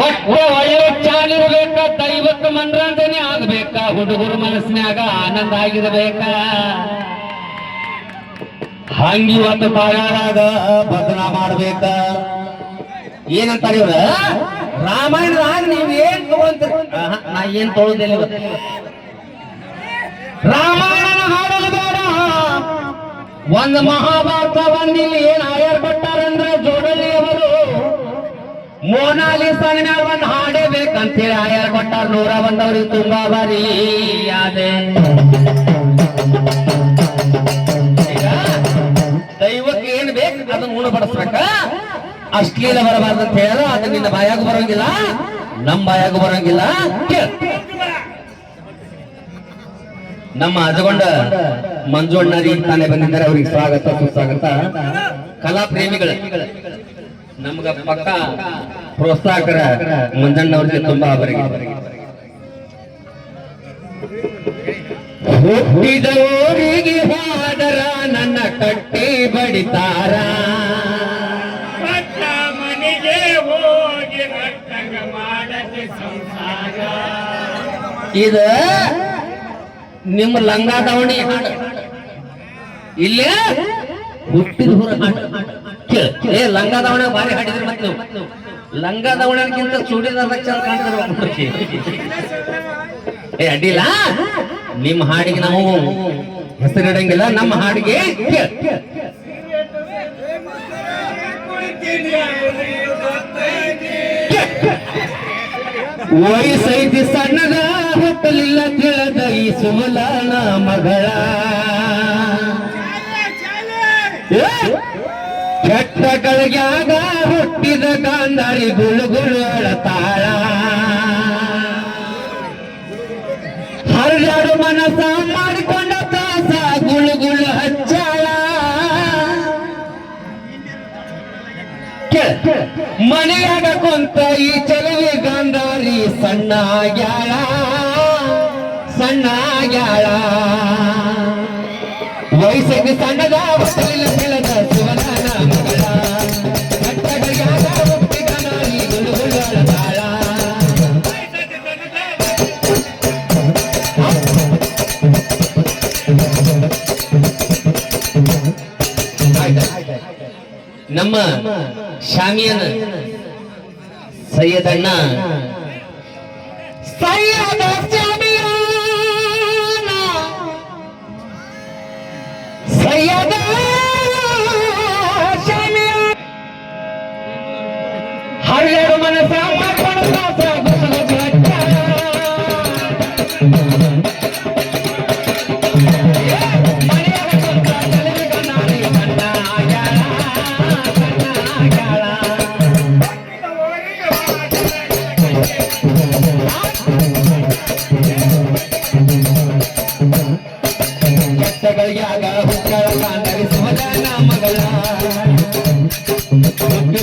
ಒಟ್ಟು ಒಳ್ಳೆ ಚಾಲಿರ್ಬೇಕ ದೈವಕ್ಕೆ ಮನರಂಜನೆ ಆಗ್ಬೇಕ, ಹುಡುಗರು ಮನಸ್ಸಿನಾಗ ಆನಂದ ಆಗಿರ್ಬೇಕ. ಹಂಗಿವತ್ತು ಬಾಯಾರಾಗ ಬದನ ಮಾಡ್ಬೇಕ. ಏನಂತಾರೆ ಇವ್ರ? ರಾಮಾಯಣದಾಗ ನೀವ್ ಏನ್ ತಗೊಂತೀರಿ? ನಾ ಏನ್ ತೊಗೊಳೋದಿಲ್ಲ ಇವತ್ತು. ರಾಮಾಯಣ ಹಾಡಲು ಬೇಡ. ಒಂದು ಮಹಾಭಾರತ ಬಂದಿಲ್ಲಿ ಏನ್ ಆಯರ್ ಕೊಟ್ಟಾರಂದ್ರೆ ಜೋಡಲಿ ಅವರು ಮೋನಾಲಿಸಾನ ಒಂದ್ ಹಾಡೇ ಬೇಕಂತೇಳಿ ಆಯರ್ ಕೊಟ್ಟಾರ ನೂರ ಬಂದವ್ರಿಗೆ ತುಂಬಾ ಬಾರಿ ಈಗ ದೈವಕ್ಕೆ ಏನ್ ಬೇಕು ಅದನ್ನ ಉಣಬಡಿಸ್ಬೇಕ? ಅಶ್ಲೀಲ ಬರಬಾರ್ದು ಅಂತ ಹೇಳ ಅದು ನಿನ್ನ ಬಾಯಾಗ ಬರೋಂಗಿಲ್ಲ ನಮ್ಮ ಬಾಯಾಗ ಬರೋಂಗಿಲ್ಲ. ನಮ್ಮ ಅಜಗೊಂಡ ಮಂಜುಣ್ಣರಿ ತಾನೇ ಬಂದಿದ್ದಾರೆ, ಅವ್ರಿಗೆ ಸ್ವಾಗತ, ಸುಸ್ವಾಗತ. ಕಲಾ ಪ್ರೇಮಿಗಳು ನಮ್ಗ ಪಕ್ಕ ಪ್ರೋತ್ಸಾಹಕರ ಮಂಜಣ್ಣವ್ರಿಗೆ ತುಂಬಾ ಅವರಿಗೆ ಹುಟ್ಟಿದವರಿಗೆ ಹಾಡರ ನನ್ನ ಕಟ್ಟಿ ಬಡಿತಾರ. ಮನೆಗೆ ಹೋಗಿ ಮಾಡಕ್ಕೆ ಸಂಸಾರ. ಇದ ನಿಮ್ಮ ಲಂಗಾದವಣಿ ದಾವಣಿ ಹಾಡು. ಇಲ್ಲೇ ಹುಟ್ಟಿದ ಹುರ ಹಾಡು. ಏ ಲಂಗ ದಾವಣ ಬಾರಿ ಹಾಡಿದ್ರಿ ಮತ್ತೆ ಲಂಗ ದವಣಕ್ಕಿಂತ ಚೂಡಿದಾರ ಚಂದ ಏ, ಅಡ್ಡಿಲ್ಲ. ನಿಮ್ಮ ಹಾಡಿಗೆ ನಾವು ಹೆಸರಿಡಂಗಿಲ್ಲ ನಮ್ಮ ಹಾಡಿಗೆ ವಯಸ್ಸೈತಿ ಸಣ್ಣದ ಹುಟ್ಟಲಿಲ್ಲ ಕೇಳದ ಈ ಸುಮಲಾನ ಮಗಳ. ಕೆಟ್ಟ ಗಳಿಗ್ಯಾಗ ಹುಟ್ಟಿದ ಕಾಂದಾರಿ ಅಳತಾಳ. ಹರಿದಾಡು ಮನಸ ಮಾಡಿಕೊಂಡ ತಾಸ ಗುಳುಗುಳು ಗುಳು ಹಚ್ಚಾಳ. ಮನೆಯಾಗ ಕುಂತ ಈ ಚಲುವೆ ಗಾಂಧಾರಿ ಸಣ್ಣ ಆಗ್ಯಾಳ ಸಣ್ಣ ಆಗ್ಯಾಳ ವಯಸ್ಸಿಗೆ ಸಣ್ಣದ ನಮ್ಮ ಶಾಮಿಯನ ಸೈಯದಣ್ಣ. ಸೈಯದ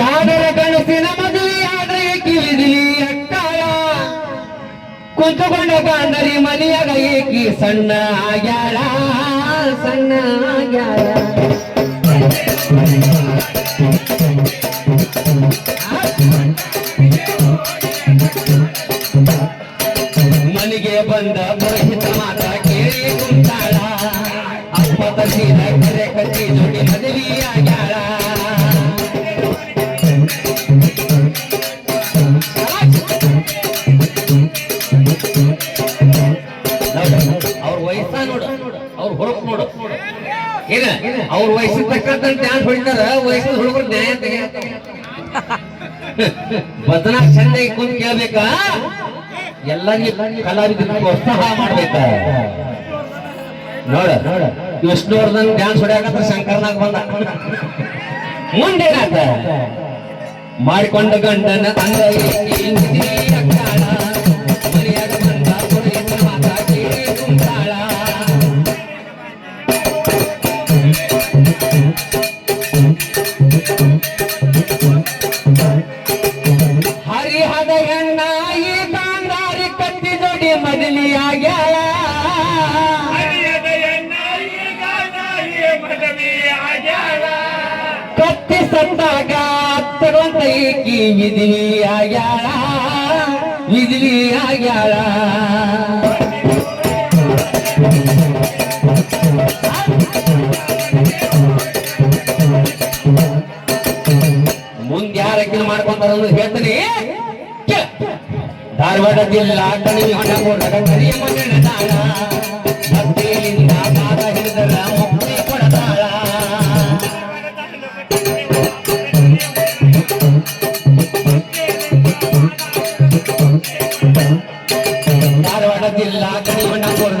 ಯಾದರ ಕನಸಿನ ಮದುವೆಯಾದ್ರೆ ಕಿಳಿದಿಲಿ ಅಕ್ಕಾಯ? ಕುಂತುಕೊಂಡ ಕಾಂದರಿ ಮನೆಯಾಗ ಏಕಿ ಸಣ್ಣ ಆಗ್ಯಾಳ. ಸಣ್ಣ ಆಗ್ಯಾಳ. ನೋಡು. ಏನ? ಅವ್ರ ವಯಸ್ಸಿಗೆ ತಕ್ಕಂತ ಡ್ಯಾನ್ಸ್ ಹೊಡಿತಾರ ವಯಸ್ಸಿನ ಹುಡುಗರು ನ್ಯಾಯ ತೆಗಿಯತ್ತ ಬದನಾ ಚಂದಾಗಿ ಕುಂತ್ ಕೇಳ್ಬೇಕಾ? ಎಲ್ಲರಿಗೂ ಕಲಾವಿದರಿಗೆ ಪ್ರೋತ್ಸಾಹ ಮಾಡ್ಬೇಕ. ನೋಡ. ವಿಷ್ಣುವರ್ಧನ್ ಡ್ಯಾನ್ಸ್ ಹೊಡ್ಯಾಕಂದ್ರೆ ಶಂಕರ್ನಾಗ್ ಬಂದ. ಮುಂದೇನಾತ? ಮಾಡಿಕೊಂಡ ಗಂಡನ ಅಂದ ಕತ್ತಿ ಸತ್ತಾಗ ತಗೊಂತ ಈಕಿ ವಿಧಿವಿ ಆಗ್ಯಾಳ ವಿಧಿವಿ ಆಗ್ಯಾಳ ಮುಂದೆ ಯಾರಕ್ಕಿನ ಮಾಡ್ಕೊಂತಾರ ಅನ್ನೋದು ಹೇಳ್ತೀನಿ ಕೆ- ಧಾರವಾಡ ಜಿಲ್ಲಾ ಕಣಿವೆ ಹೊಣ ಕೊಡಗ ಕರಿಯ ಮಣ್ಣಿನ மனதில் ஆக்கிரமணம் கொள்ள